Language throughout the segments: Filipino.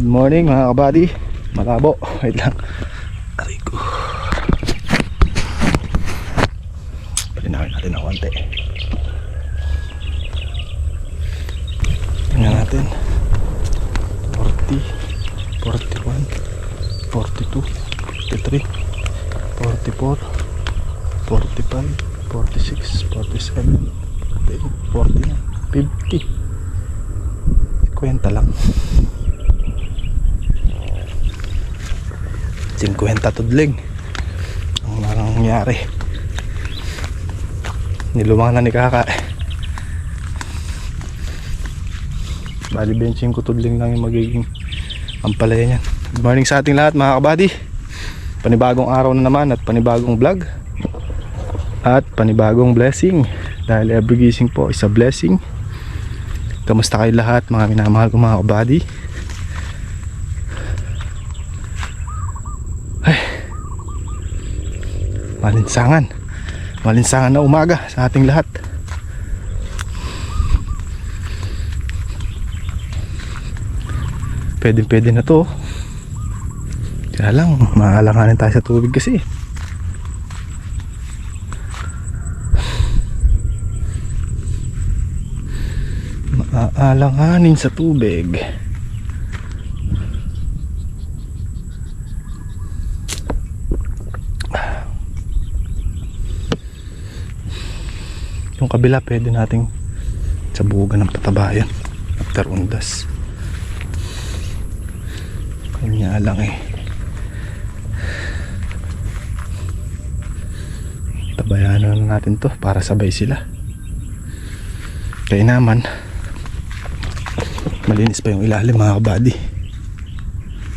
Good morning mga kabady. Malabo. Wait lang. Aray ko. Palinawin natin ng konti. Tingnan natin. 40, 41, 42, 43, 44, 45, 46, 47, 48, 49, 50. Kwenta lang. 50 tudling. Ang nangyari. Nilumang na ni kaka. Bali 25 tudling lang yung magiging ampalaya niyan. Good morning sa ating lahat mga kabady panibagong araw na naman at panibagong vlog. At panibagong blessing. Dahil every gising po is a blessing. Kamusta kayo lahat mga minamahal ko mga kabady malinsangan. Malinsangan na umaga sa ating lahat. Pwede pwede na to. Kaya lang maalanganin tayo sa tubig kasi. Maaalanganin sa tubig Yung kabila pwede nating sabugan ng pataba yan. After undas. Kanya lang eh. Tabayanan na natin to para sabay sila. Kaya naman, malinis pa yung ilalim mga kabady.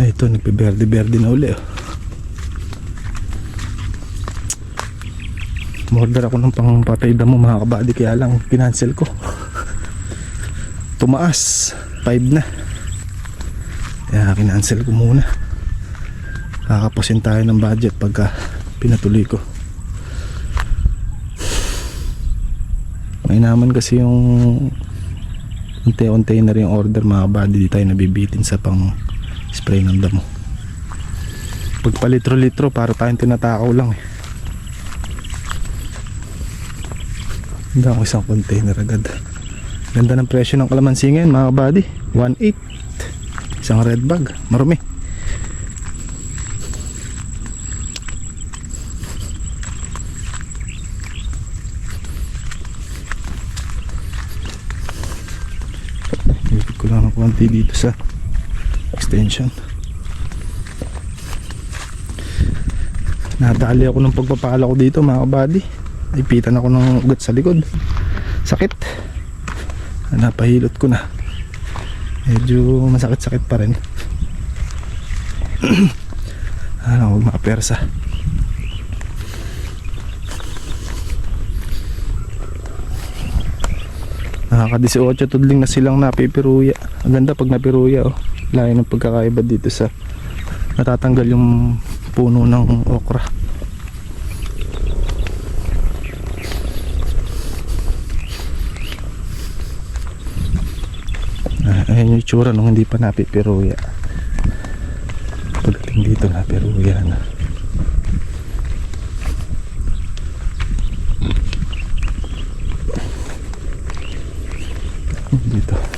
Ay ito, nagpe-berde-berde na uli oh. Umorder ako ng pangpatay damo mga kabady kaya lang kinancel ko. Tumaas. 5 na. Kaya kinancel ko muna. Kakapusin tayo ng budget pagka pinatuloy ko. May naman kasi yung unti-unti na rin yung order mga kabady di tayo nabibitin sa pang spray ng damo. Pag palitro-litro para tayong tinatakaw lang eh. Ganda ako isang container agad. Ganda ng presyo ng kalamansi ngayon mga kabady. 1.8. Isang red bag. Marumi. Ibig ko lang ng konti dito sa extension. Nadali ako ng pagpapala ko dito mga kabady ipitan ako ng ugat sa likod. Sakit. Napahilot ko na. Medyo masakit sakit pa rin. Ano huwag makapersa nakaka 18 tudling na silang napipiruya. Ang ganda pag napiruya oh. Layo ng pagkakaiba dito sa natatanggal yung puno ng okra Ah, ayan yung itsura nung hindi pa napipiruya. Pagdating dito napiruya na dito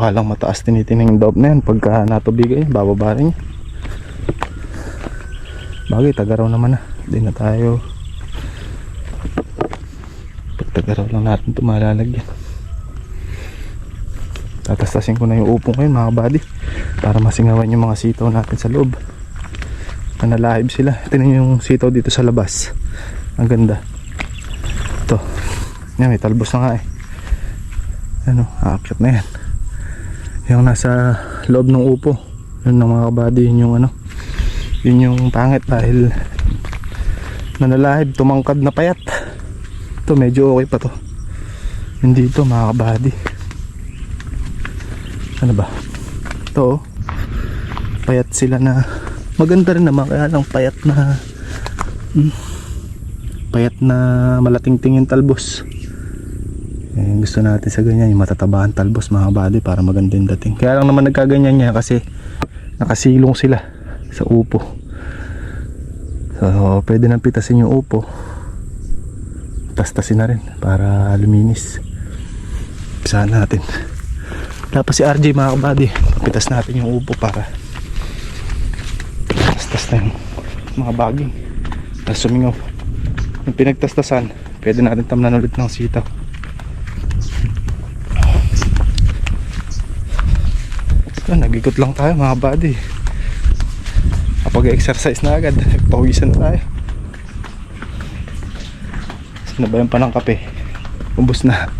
mukha lang mataas tinitingnan yung doob na yan. Pagka natubigay bababa rin niya bagay tagaraw naman na hindi na tayo. Pag lang natin ito malalagyan. Tatastasin ko na yung upong ngayon mga buddy para masingawan yung mga sitaw natin sa loob. Na nalahib sila. Tinan yung sitaw dito sa labas. Ang ganda. Ito. Yan may talbos na nga eh. Ano aakyat na yan yung nasa loob ng upo yun ng mga kabady yun yung ano yun yung pangit dahil nanalahib tumangkad na payat ito medyo okay pa to Yun dito mga kabady. Ano ba? Ito oh. Payat sila na maganda rin naman kaya lang payat na hmm, payat na malating-tingin talbos. Eh, gusto natin sa ganyan yung matatabahan talbos mga kabady para maganda yung dating. Kaya lang naman nagkaganyan niya kasi nakasilong sila sa upo. So, pwede nang pitasin yung upo. Tastasin na rin para luminis. Pisahan natin. Tapos si RJ mga kabady, papitas natin yung upo para tastas na yung mga baging. Tapos sumingaw. Yung pinagtastasan, pwede natin tamnan ulit ng sitaw. So, nag-ikot lang tayo mga buddy. Kapag exercise na agad, pawisan na tayo. Sinabayan pa ng kape. Ubus na.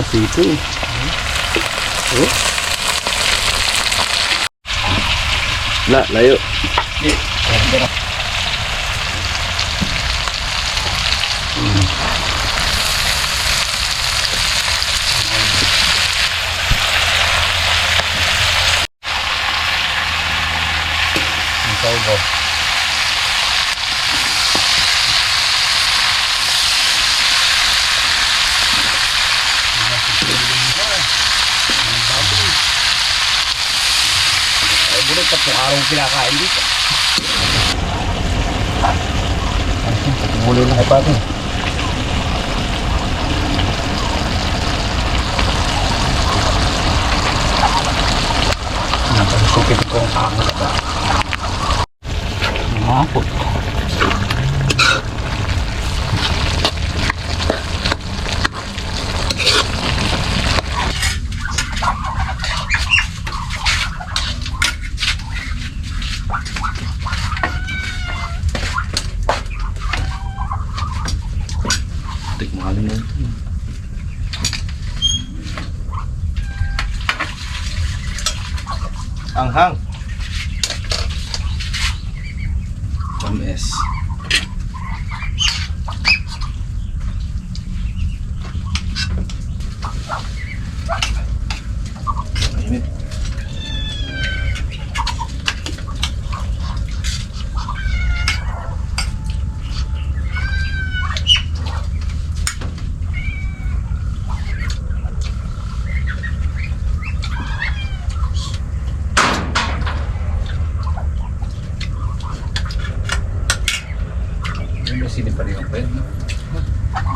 Lagyan pa sito. Oh. La, layo. Eh, bulit tatlong araw kinakain dito. Muli na kay pati. Napasukit ko ang ka. Mapot. Tikman mo. Anghang. Tamis.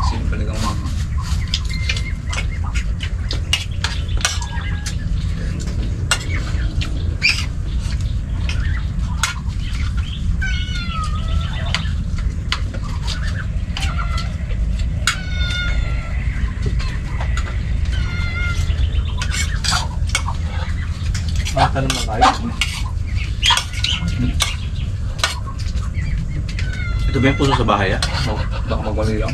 Sino talagang mama? Makatanong na tayo. Ito ba yung puso sa bahay ah? Baka magmali lang.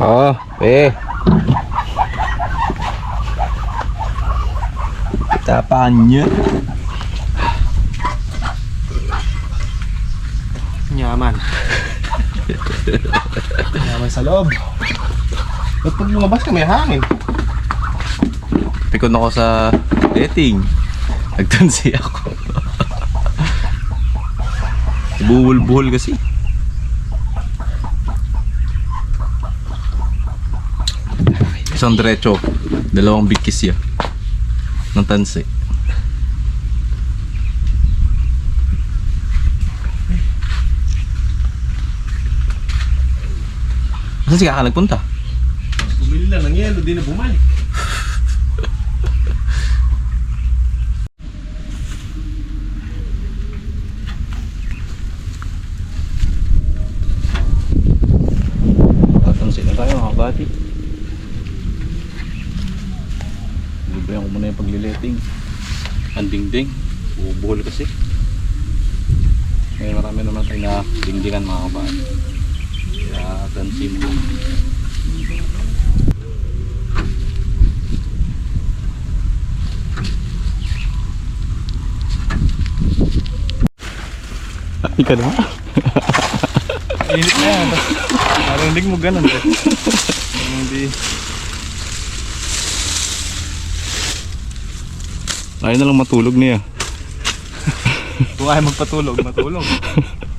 Oh, eh. Tapaan niya. Yaman. Yaman sa loob. Ba't pag lumabas ka may hangin? Pikon ako sa dating. Nagtansi ako. Buhol-buhol kasi. Isang diretso, dalawang bigkis ya. Ng tansi. Saan si Kaka nagpunta? Bumili lang ng yelo, di na bumalik. Tatansin na tayo mga bati. Librayan ko muna yung paglileting. Ang dingding. Bubuhol kasi. May marami naman tayo na dingdingan mga kabati. Kaya tansin mo. Ika na. Init na yan. Parang hindi mo ganun eh. Hindi. Ayaw na lang matulog niya. Kung ayaw magpatulog, matulog.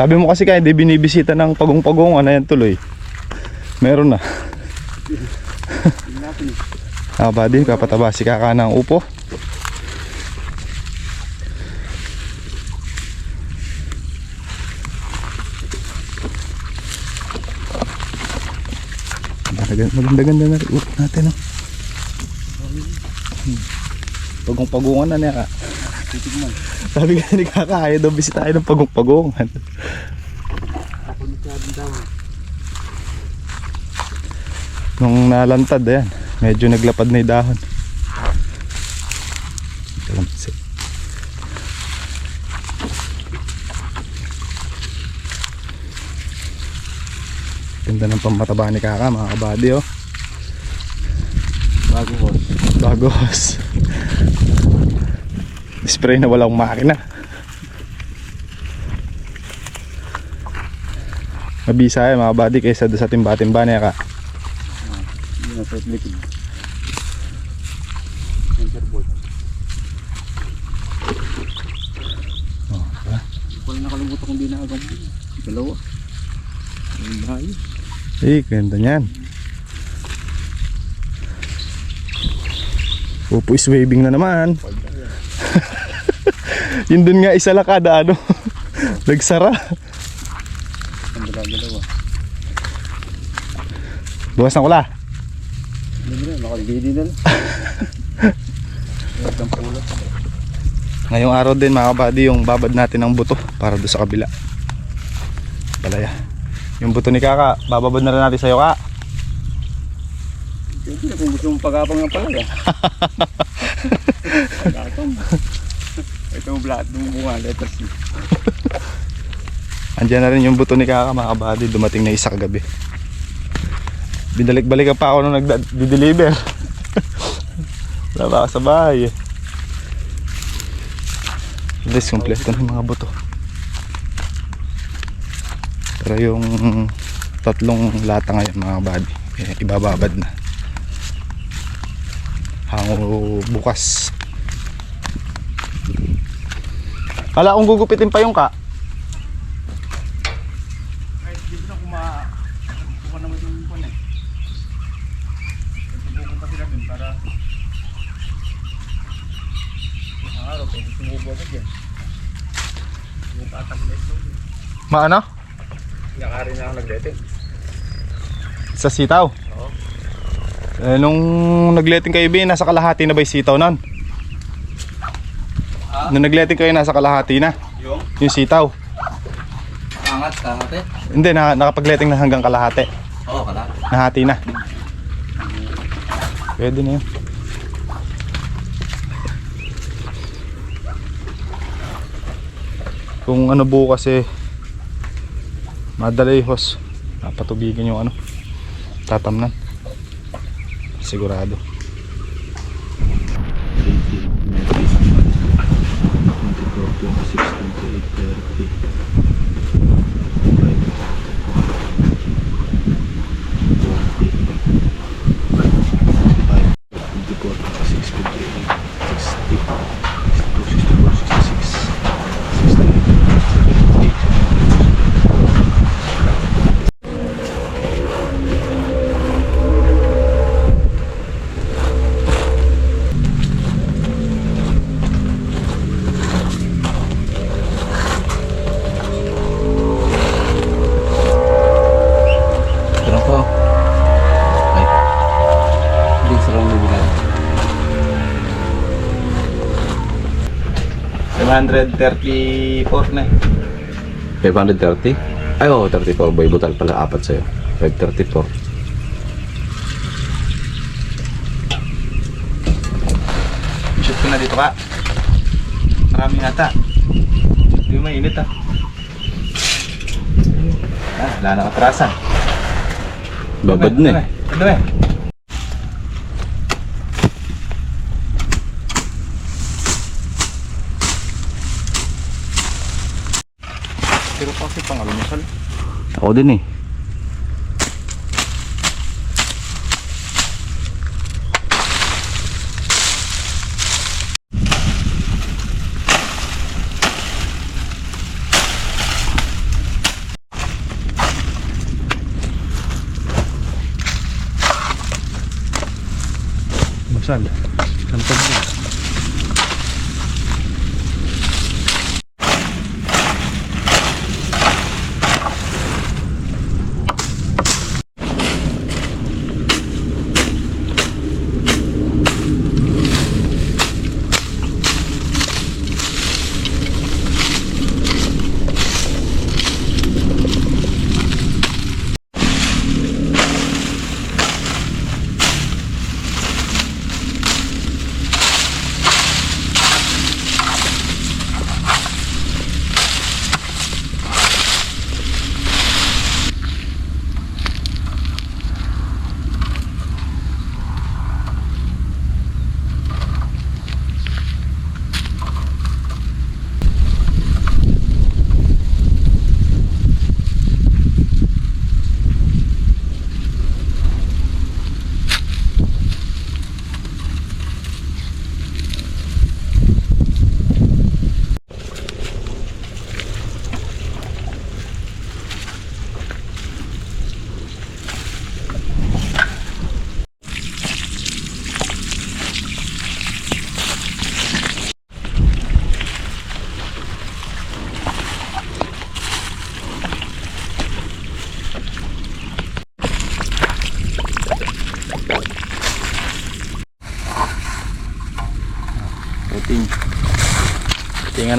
Sabi mo kasi kaya di binibisita ng pagong-pagong ano yan tuloy. Meron na. Ah, buddy, kapataba si kaka ng upo. Maganda- Maganda-ganda na rin upo natin, no? Pagong-pagungan na niya ka. Sabi nga ni Kaka, ayaw daw bisitahin ng pagong-pagungan. Nung nalantad, ayan, medyo naglapad na yung dahon. Kalamansi. Ganda ng pamataba ni Kaka, mga kabady, oh. Bago ko. Bagos. Spray na walang makina. Mabisa yan mga buddy kaysa sa timba-timba ka. Na board. Oh? Wala nakalimutan kong binagang. Dalawa. Ang bahay. Eh, ganda niyan. Upo is waving na naman. Yun dun nga isa lang kada ano. Nagsara. Ang dalawa-dalawa. Bukas. Hindi na, na lang. Lahat ng pulot. Ngayong araw din mga kabady yung babad natin ng buto para doon sa kabila. Palaya. Yung buto ni Kaka, bababad na rin natin sa'yo ka. Pwede na kung gusto mong pagapang ng palaya. Pagapang. Ito lahat ng bunga, letter C. Andiyan na rin yung buto ni Kaka mga kabady, dumating na isa kagabi. Binalik-balik pa ako nung nag-deliver. Wala sa bahay eh. Least kompleto na mga buto. Pero yung tatlong lata ngayon mga buddy, eh, ibababad na. Hango bukas. Hala kung gugupitin pa yung ka. Ay, dito na kuma... Kuha naman yung pun eh. Subukan pa sila dun para... Isang araw, pwede sumubo agad yan. Yung tataglit doon. Maano? Nakari na ako nag-letting. Sa sitaw. Oo. Eh, nung nagletting kayo, Bin, nasa kalahati na ba yung sitaw nun? Nung nagletting kayo, nasa kalahati na. Yung? Yung sitaw. Angat ka, ate? Hindi, na, nakapagletting na hanggang kalahati. Oo, kala. Nahati na. Pwede na yun. Kung ano bukas eh, madalihos. Napatubigin yung ano, tatamnan. Sigurado. Thank you. 734 na eh. 530? Ay, oo, 34. Boy, butal pala. Apat sa'yo. 534. Shoot ko na dito ka. Marami nata. Hindi mo mainit ah. Ah, wala na katrasan. Babad na eh. Ano eh? 到底呢？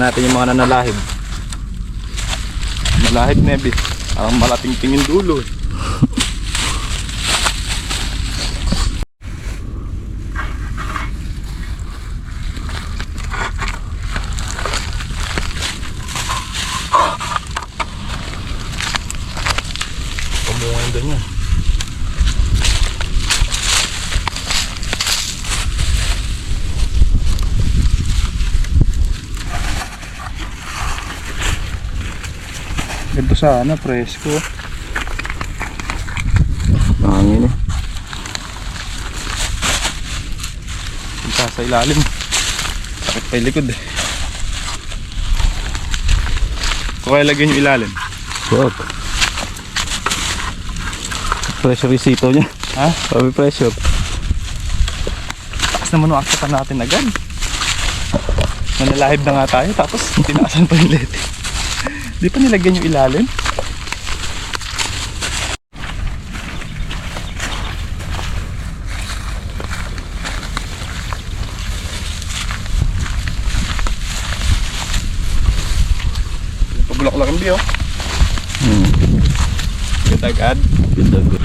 Natin yung mga nanalahib. Malahib nebis. Parang malating-ting yung dulo eh. Pumungan doon yan. Sana, presko. Hangin eh. Punta sa ilalim. Sakit pa yung likod eh. Kung kaya lagyan yung ilalim. Wag. Pressure yung sito niya. Ha? Sabi pressure. Tapos naman uaksapan natin agad. Manalahib na nga tayo tapos tinaasan pa yung lete. Di pa nilagyan yung ilalim. Pabulak-lak ang biyo. Hmm. Good agad. Ganda good.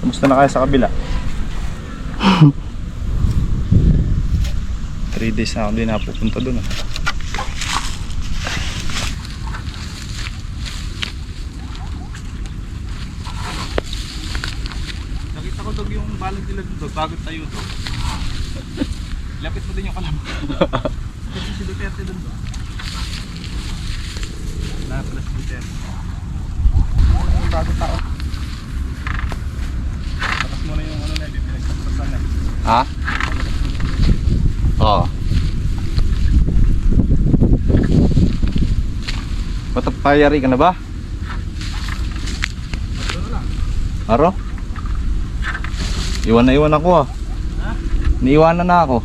Kamusta na kayo sa kabila? Days na ako din napupunta doon. Ah. Nakita ko dog yung balag nila doon bago tayo doon. Lapit mo din yung kalam. Kasi si Duterte doon ba? Lapit si Duterte. Yung bago tao. Tapos mo na yung ano na, di pinagpapasan na. Ha? Oo. Patapayari ka na ba? Aro? Iwan na iwan ako ah. Niiwanan na ako.